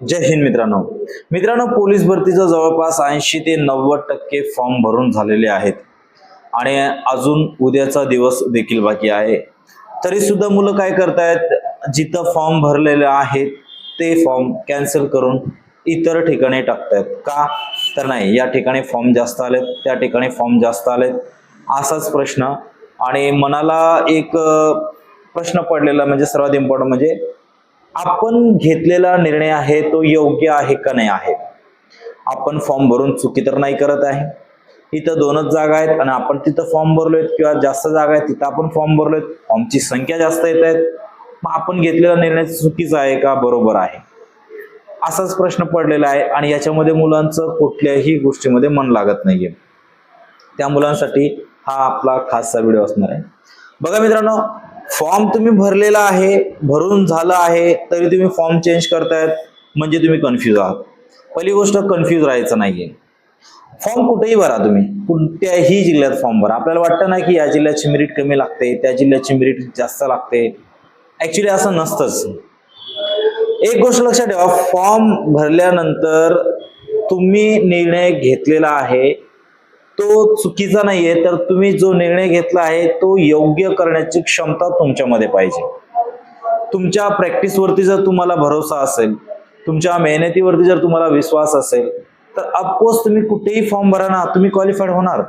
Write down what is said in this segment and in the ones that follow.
जय हिंद मित्रांनो. मित्रांनो पोलीस भरतीचं जवळपास ऐंशी ते नव्वद टक्के फॉर्म भरून झालेले आहेत. आणि अजून उद्याचा दिवस देखील बाकी आहे. तरी सुद्धा मुलं काय करतायत? जिथं फॉर्म भरलेले आहेत ते फॉर्म कॅन्सल करून इतर ठिकाणी टाकतायत. का? तर नाही या ठिकाणी फॉर्म जास्त आलेत त्या ठिकाणी फॉर्म जास्त आलेत असाच प्रश्न. आणि मनाला एक प्रश्न पडलेला म्हणजे सर्वात इम्पॉर्टंट म्हणजे आपण घेतलेला निर्णय आहे तो योग्य आहे का नाही आहे? आपण फॉर्म भरून चुकी तर नाही करत आहे. इथं दोनच जागा आहेत आणि आपण तिथं फॉर्म भरलोय किंवा जास्त जागा आहेत तिथं आपण फॉर्म भरलोय. फॉर्मची संख्या जास्त येत आहेत. मग आपण घेतलेला निर्णय चुकीचा आहे का बरोबर आहे? असाच प्रश्न पडलेला आहे आणि याच्यामध्ये मुलांचं कुठल्याही गोष्टीमध्ये मन लागत नाहीये. त्या मुलांसाठी हा आपला खासचा व्हिडिओ असणार आहे. बघा मित्रांनो फॉर्म तुम्ही भरलेला आहे भरून झालं आहे तरी तुम्ही फॉर्म चेंज करतायत म्हणजे तुम्ही कन्फ्यूज आहात. पहिली गोष्ट कन्फ्यूज राहायचं नाहीये. फॉर्म कुठेही भरा तुम्ही. कोणत्याही जिल्ह्यात फॉर्म भरा. आपल्याला वाटतं ना की या जिल्ह्याची मेरिट कमी लागते त्या जिल्ह्याची मेरिट जास्त लागते. ऍक्च्युली असं नसतंच. एक गोष्ट लक्षात ठेवा फॉर्म भरल्यानंतर तुम्ही निर्णय घेतलेला आहे तो चुकीचा नाहीये तर तुम्ही जो निर्णय घेतला आहे तो योग्य करण्याची क्षमता तुमच्यामध्ये पाहिजे. तुमच्या प्रॅक्टिसवरती जर तुम्हाला भरोसा असेल तुमच्या मेहनतीवरती जर तुम्हाला विश्वास असेल तर अफकोर्स तुम्ही कुठेही फॉर्म भरा ना तुम्ही क्वालिफाईड होणार.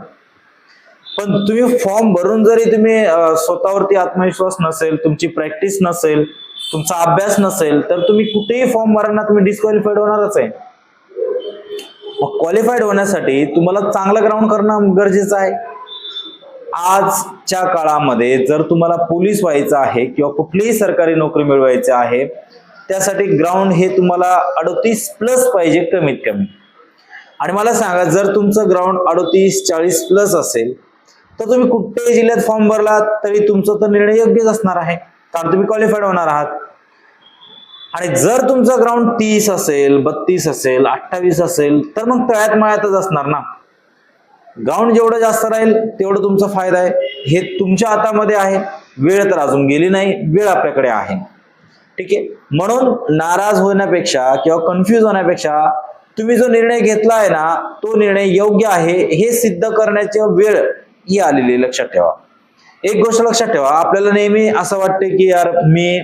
पण तुम्ही फॉर्म भरून जरी तुम्ही स्वतःवरती आत्मविश्वास नसेल तुमची प्रॅक्टिस नसेल तुमचा अभ्यास नसेल तर तुम्ही कुठेही फॉर्म भरा ना तुम्ही डिस्क्वालिफाईड होणारच आहे. मग क्वालिफाईड होण्यासाठी तुम्हाला चांगलं ग्राउंड करणं गरजेचं आहे. आजच्या काळामध्ये जर तुम्हाला पोलीस व्हायचं आहे किंवा कुठलीही सरकारी नोकरी मिळवायची आहे त्यासाठी ग्राउंड हे तुम्हाला अडतीस प्लस पाहिजे कमीत कमी. आणि मला सांगा जर तुमचं ग्राउंड अडतीस चाळीस प्लस असेल तर तुम्ही कुठल्याही जिल्ह्यात फॉर्म भरला तरी तुमचा तर निर्णय योग्यच असणार आहे. कारण तुम्ही क्वालिफाईड होणार आहात. आणि जर तुमचं ग्राउंड तीस असेल बत्तीस असेल अठ्ठावीस असेल तर मग तळ्यात मळ्यातच असणार ना. ग्राउंड जेवढं जास्त राहील तेवढं तुमचा फायदा आहे. हे तुमच्या हातामध्ये आहे. वेळ तर अजून गेली नाही. वेळ आपल्याकडे आहे. ठीक आहे? म्हणून नाराज होण्यापेक्षा किंवा कन्फ्यूज होण्यापेक्षा तुम्ही जो निर्णय घेतला आहे ना तो निर्णय योग्य आहे. हे सिद्ध करण्याची वेळ ही आलेली आहे, लक्षात ठेवा. एक गोष्ट लक्षात ठेवा. आपल्याला नेहमी असं वाटतं की यार मी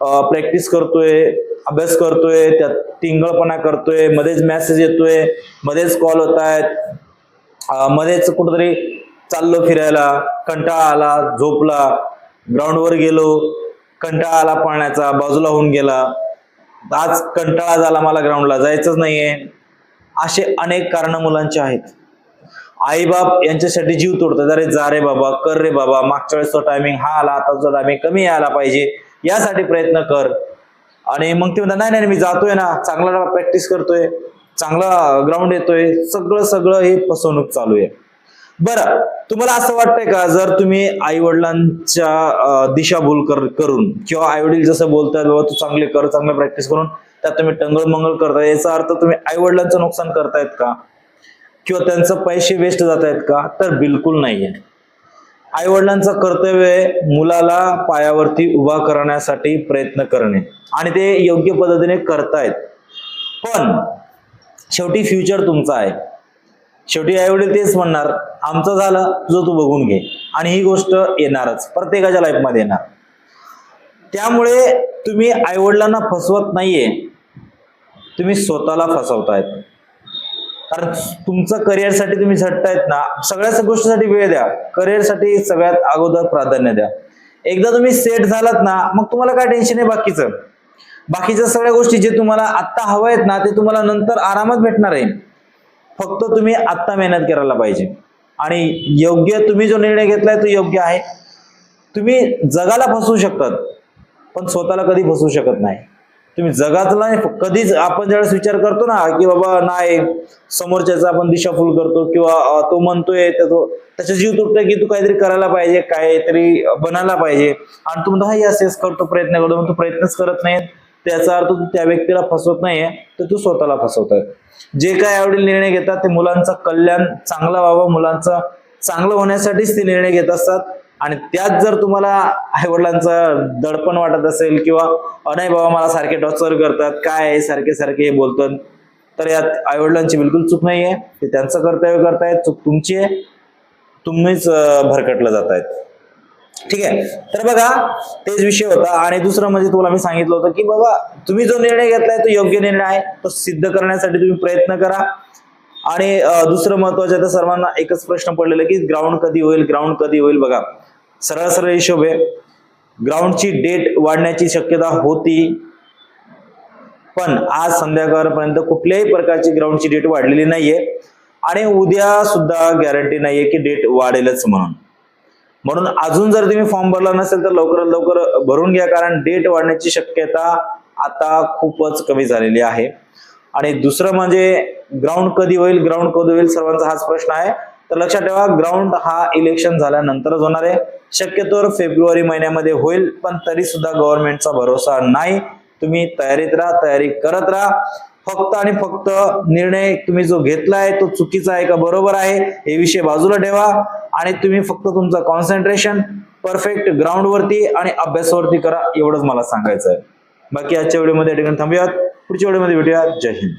प्रॅक्टिस करतोय अभ्यास करतोय त्यात टिंगळपणा करतोय मध्येच मेसेज येतोय मध्येच कॉल होत आहेत मध्येच कुठंतरी चाललो फिरायला कंटाळा आला झोपला ग्राउंडवर गेलो कंटाळा आला पाण्याचा बाजूला होऊन गेला. आज कंटाळा झाला मला ग्राउंडला जायचंच नाहीये. असे अनेक कारण मुलांचे आहेत. आईबाप यांच्यासाठी जीव तोडतात. अरे जा रे बाबा कर रे बाबा मागच्या वेळेसचा टायमिंग हा आला आताचा टायमिंग कमी यायला पाहिजे. यासाठी प्रयत्न कर. आणि मग ते म्हणतात नाही नाही मी जातोय ना. चांगला प्रॅक्टिस करतोय. चांगला ग्राउंड येतोय. सगळं सगळं हे फसवणूक चालू आहे. बरं तुम्हाला असं वाटतंय का जर तुम्ही आई वडिलांच्या दिशाभूल कर करून किंवा आई वडील जसं बोलतात बाबा तू चांगले कर चांगले प्रॅक्टिस करून त्यात तुम्ही टंगळ मंगळ करताय याचा अर्थ तुम्ही आई वडिलांचं नुकसान करतायत का? किंवा त्यांचं पैसे वेस्ट जात आहेत का? तर बिलकुल नाहीये. आई वडिलांचं कर्तव्य आहे मुलाला पायावरती उभा करण्यासाठी प्रयत्न करणे. आणि ते योग्य पद्धतीने करतायत. पण शेवटी फ्युचर तुमचा आहे. शेवटी आई वडील तेच म्हणणार आमचं झालं जो तू बघून घे. आणि ही गोष्ट येणारच प्रत्येकाच्या लाईफमध्ये येणार. त्यामुळे तुम्ही आई वडिलांना फसवत नाहीये. तुम्ही स्वतःला फसवतायत. कारण तुमचं करिअरसाठी तुम्ही झटतायत ना सगळ्याच गोष्टीसाठी वेळ द्या. करिअरसाठी सगळ्यात अगोदर प्राधान्य द्या. एकदा तुम्ही सेट झालात ना मग तुम्हाला काय टेन्शन आहे बाकीचं? बाकीच्या सगळ्या गोष्टी जे तुम्हाला आत्ता हवं आहेत ना ते तुम्हाला नंतर आरामात भेटणार आहे. फक्त तुम्ही आत्ता मेहनत करायला पाहिजे. आणि योग्य तुम्ही जो निर्णय घेतलाय तो योग्य आहे. तुम्ही जगाला फसवू शकतात पण स्वतःला कधी फसवू शकत नाही. तुम्ही जगातला नाही कधीच आपण ज्यावेळेस विचार करतो ना की बाबा नाही समोरच्याचा आपण दिशाफूल करतो किंवा तो म्हणतोय तर तो त्याचा जीव तुटतोय की तू काहीतरी करायला पाहिजे काहीतरी बनायला पाहिजे. आणि तू म्हणतो हा यस यस करतो प्रयत्न करतो तू प्रयत्नच करत नाही त्याचा अर्थ तू त्या व्यक्तीला फसवत नाहीये तर तू स्वतःला फसवतोय. जे काय आवडील निर्णय घेतात ते मुलांचं कल्याण चांगला व्हावं मुलांचं चांगलं होण्यासाठीच ते निर्णय घेत असतात. आणि त्यात जर तुम्हाला आईवडिलांचं दडपण वाटत असेल किंवा नाही बाबा मला सारखे टॉर्चर करतात काय आहे, सारखे सारखे हे बोलतात तर यात आईवडिलांची बिलकुल चूक नाहीये. ते त्यांचं कर्तव्य करतायत चूक तुमची आहे. तुम्हीच भरकटलं जात आहेत ठीक आहे? तर बघा तेच विषय होता. आणि दुसरं म्हणजे तुम्हाला मी सांगितलं होतं की बाबा तुम्ही जो निर्णय घेतलाय तो योग्य निर्णय आहे. तो सिद्ध करण्यासाठी तुम्ही प्रयत्न करा. आणि दुसरं महत्वाचं तर सर्वांना एकच प्रश्न पडलेला की ग्राउंड कधी होईल ग्राउंड कधी होईल बघा. सरळ सरळ हिशोब आहे ग्राउंडची डेट वाढण्याची शक्यता होती. पण आज संध्याकाळपर्यंत कुठल्याही प्रकारची ग्राउंडची डेट वाढलेली नाहीये. आणि उद्या सुद्धा गॅरंटी नाहीये की डेट वाढेलच म्हणून. म्हणून अजून जर तुम्ही फॉर्म भरला नसेल तर लवकरात लवकर भरून घ्या कारण डेट वाढण्याची शक्यता आता खूपच कमी झालेली आहे. आणि दुसरं म्हणजे ग्राउंड कधी होईल ग्राउंड कधी होईल सर्वांचा हाच प्रश्न आहे. तर लक्षात ठेवा ग्राउंड हा इलेक्शन झाल्यानंतरच होणार आहे. शक्यतोवर फेब्रुवारी महिन्यामध्ये होईल पण तरी सुद्धा गव्हर्नमेंटचा भरोसा नाही. तुम्ही तयारीत राहा तयारी करत राहा. फक्त आणि फक्त निर्णय तुम्ही जो घेतलाय तो चुकीचा आहे का बरोबर आहे हे विषय बाजूला ठेवा. आणि तुम्ही फक्त तुमचं कॉन्सन्ट्रेशन परफेक्ट ग्राउंड वरती आणि अभ्यासावरती करा एवढंच मला सांगायचं आहे बाकी आजच्या व्हिडिओमध्ये ठिकाणी थांबूयात. पुढच्या व्हिडिओमध्ये भेटूया. जय हिंद.